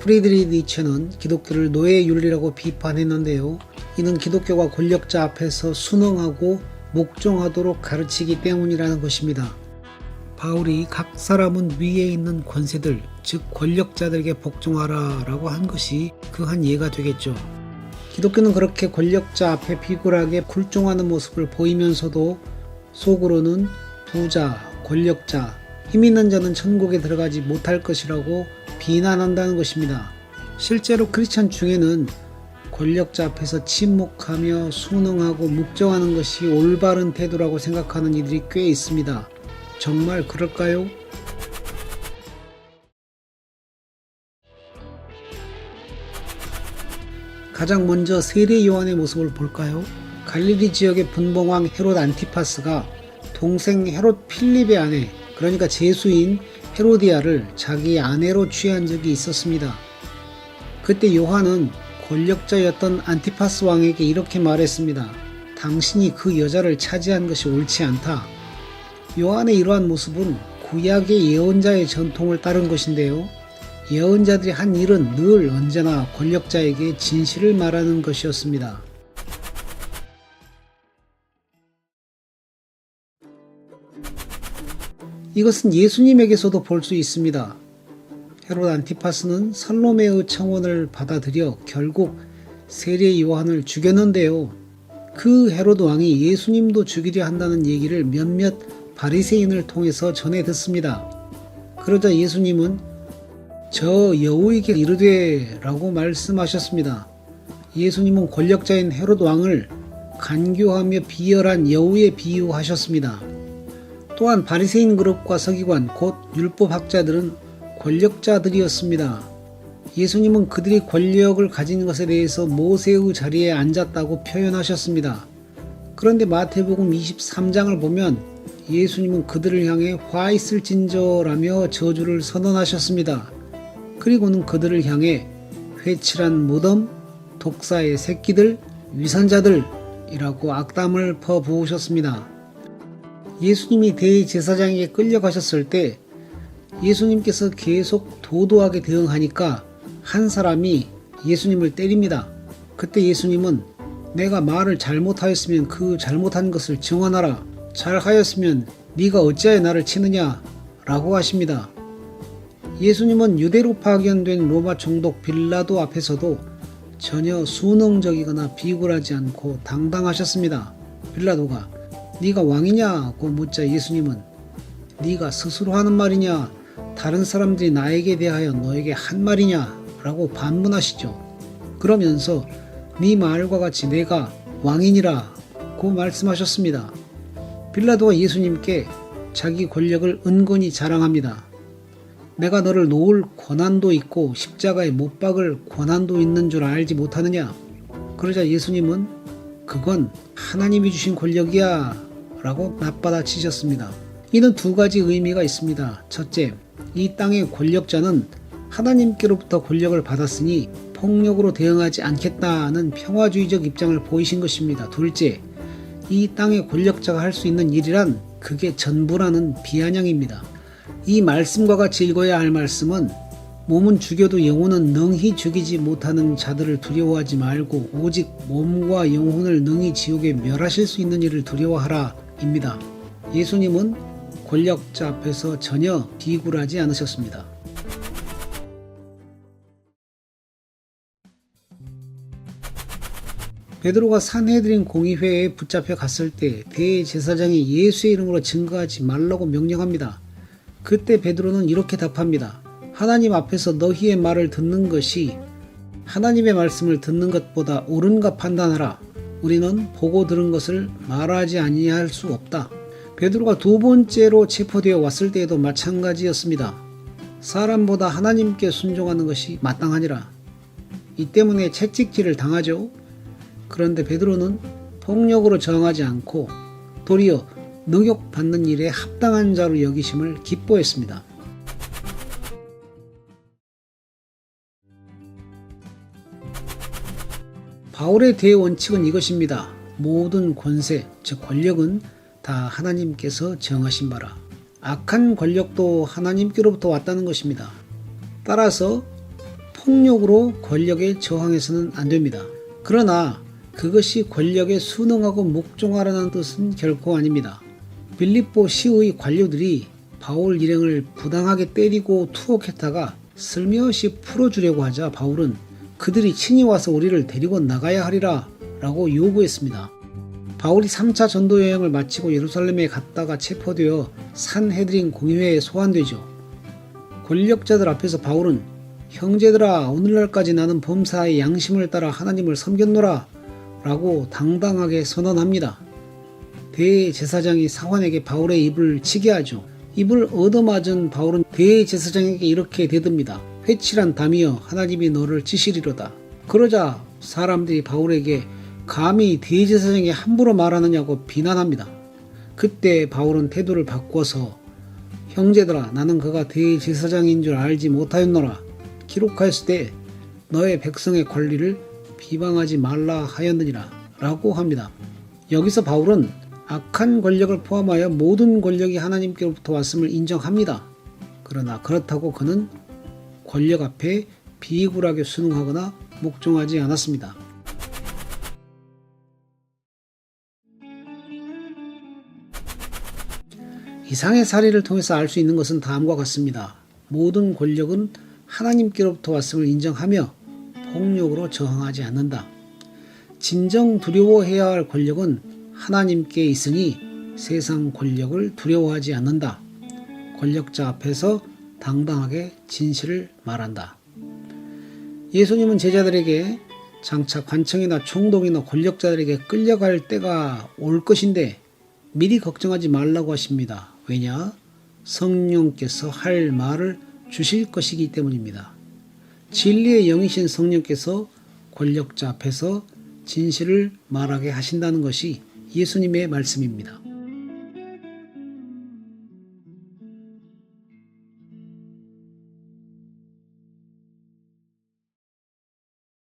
프리드리 니체는 기독교를 노예 윤리라고 비판했는데요. 이는 기독교가 권력자 앞에서 순응하고 목종하도록 가르치기 때문이라는 것입니다. 바울이 각 사람은 위에 있는 권세들, 즉 권력자들에게 복종하라 라고 한 것이 그 한 예가 되겠죠. 기독교는 그렇게 권력자 앞에 비굴하게 굴종하는 모습을 보이면서도 속으로는 부자, 권력자, 힘 있는 자는 천국에 들어가지 못할 것이라고 비난한다는 것입니다. 실제로 크리스천 중에는 권력자 앞에서 침묵하며 순응하고 묵정하는 것이 올바른 태도라고 생각하는 이들이 꽤 있습니다. 정말 그럴까요? 가장 먼저 세례 요한의 모습을 볼까요? 갈릴리 지역의 분봉왕 헤롯 안티파스가 동생 헤롯 필립의 아내, 그러니까 제수인 헤로디아를 자기 아내로 취한 적이 있었습니다. 그때 요한은 권력자였던 안티파스 왕에게 이렇게 말했습니다. 당신이 그 여자를 차지한 것이 옳지 않다. 요한의 이러한 모습은 구약의 예언자의 전통을 따른 것인데요. 예언자들이 한 일은 늘 언제나 권력자에게 진실을 말하는 것이었습니다. 이것은 예수님에게서도 볼 수 있습니다. 헤롯 안티파스는 살로메의 청원을 받아들여 결국 세례 요한을 죽였는데요. 그 헤롯 왕이 예수님도 죽이려 한다는 얘기를 몇몇 바리새인을 통해서 전해 듣습니다. 그러자 예수님은 저 여우에게 이르되라고 말씀하셨습니다. 예수님은 권력자인 헤롯 왕을 간교하며 비열한 여우에 비유하셨습니다. 또한 바리새인 그룹과 서기관 곧 율법학자들은 권력자들이었습니다. 예수님은 그들이 권력을 가진 것에 대해서 모세의 자리에 앉았다고 표현하셨습니다. 그런데 마태복음 23장을 보면 예수님은 그들을 향해 화 있을 진저라며 저주를 선언하셨습니다. 그리고는 그들을 향해 회칠한 무덤, 독사의 새끼들, 위선자들이라고 악담을 퍼부으셨습니다. 예수님이 대제사장에게 끌려가셨을 때 예수님께서 계속 도도하게 대응하니까 한 사람이 예수님을 때립니다. 그때 예수님은 내가 말을 잘못하였으면 그 잘못한 것을 증언하라. 잘하였으면 네가 어찌하여 나를 치느냐? 라고 하십니다. 예수님은 유대로 파견된 로마 총독 빌라도 앞에서도 전혀 순응적이거나 비굴하지 않고 당당하셨습니다. 빌라도가 네가 왕이냐고 묻자 예수님은 네가 스스로 하는 말이냐 다른 사람들이 나에게 대하여 너에게 한 말이냐라고 반문하시죠. 그러면서 네 말과 같이 내가 왕이니라고 말씀하셨습니다. 빌라도가 예수님께 자기 권력을 은근히 자랑합니다. 내가 너를 놓을 권한도 있고 십자가에 못 박을 권한도 있는 줄 알지 못하느냐? 그러자 예수님은 그건 하나님이 주신 권력이야 라고 맞받아 치셨습니다. 이는 두 가지 의미가 있습니다. 첫째, 이 땅의 권력자는 하나님께로부터 권력을 받았으니 폭력으로 대응하지 않겠다는 평화주의적 입장을 보이신 것입니다. 둘째, 이 땅의 권력자가 할 수 있는 일이란 그게 전부라는 비아냥입니다. 이 말씀과 같이 읽어야 할 말씀은 몸은 죽여도 영혼은 능히 죽이지 못하는 자들을 두려워하지 말고 오직 몸과 영혼을 능히 지옥에 멸하실 수 있는 일을 두려워하라 입니다. 예수님은 권력자 앞에서 전혀 비굴하지 않으셨습니다. 베드로가 산헤드린 공의회에 붙잡혀 갔을 때 대제사장이 예수의 이름으로 증거하지 말라고 명령합니다. 그때 베드로는 이렇게 답합니다. 하나님 앞에서 너희의 말을 듣는 것이 하나님의 말씀을 듣는 것보다 옳은가 판단하라. 우리는 보고 들은 것을 말하지 아니할 수 없다. 베드로가 두 번째로 체포되어 왔을 때에도 마찬가지였습니다. 사람보다 하나님께 순종하는 것이 마땅하니라. 이 때문에 채찍질을 당하죠. 그런데 베드로는 폭력으로 저항하지 않고 도리어 능욕받는 일에 합당한 자로 여기심을 기뻐했습니다. 바울의 대원칙은 이것입니다. 모든 권세, 즉 권력은 다 하나님께서 정하신 바라. 악한 권력도 하나님께로부터 왔다는 것입니다. 따라서 폭력으로 권력에 저항해서는 안 됩니다. 그러나 그것이 권력에 순응하고 묵종하라는 뜻은 결코 아닙니다. 빌립보 시의 관료들이 바울 일행을 부당하게 때리고 투옥했다가 슬며시 풀어주려고 하자 바울은 그들이 친히 와서 우리를 데리고 나가야 하리라 라고 요구했습니다. 바울이 3차 전도 여행을 마치고 예루살렘에 갔다가 체포되어 산헤드린 공회에 소환되죠. 권력자들 앞에서 바울은 형제들아 오늘날까지 나는 범사의 양심을 따라 하나님을 섬겼노라 라고 당당하게 선언합니다. 대제사장이 사환에게 바울의 입을 치게 하죠. 입을 얻어맞은 바울은 대제사장에게 이렇게 대듭니다. 회칠한 담이여 하나님이 너를 치시리로다. 그러자 사람들이 바울에게 감히 대제사장이 함부로 말하느냐고 비난합니다. 그때 바울은 태도를 바꿔서 형제들아 나는 그가 대제사장인 줄 알지 못하였노라. 기록하였을 때 너의 백성의 권리를 비방하지 말라 하였느니라 라고 합니다. 여기서 바울은 악한 권력을 포함하여 모든 권력이 하나님께로부터 왔음을 인정합니다. 그러나 그렇다고 그는 권력 앞에 비굴하게 순응하거나 묵종하지 않았습니다. 이상의 사례를 통해서 알 수 있는 것은 다음과 같습니다. 모든 권력은 하나님께로부터 왔음을 인정하며 폭력으로 저항하지 않는다. 진정 두려워해야 할 권력은 하나님께 있으니 세상 권력을 두려워하지 않는다. 권력자 앞에서 당당하게 진실을 말한다. 예수님은 제자들에게 장차 관청이나 총독이나 권력자들에게 끌려갈 때가 올 것인데 미리 걱정하지 말라고 하십니다. 왜냐? 성령께서 할 말을 주실 것이기 때문입니다. 진리의 영이신 성령께서 권력자 앞에서 진실을 말하게 하신다는 것이 예수님의 말씀입니다.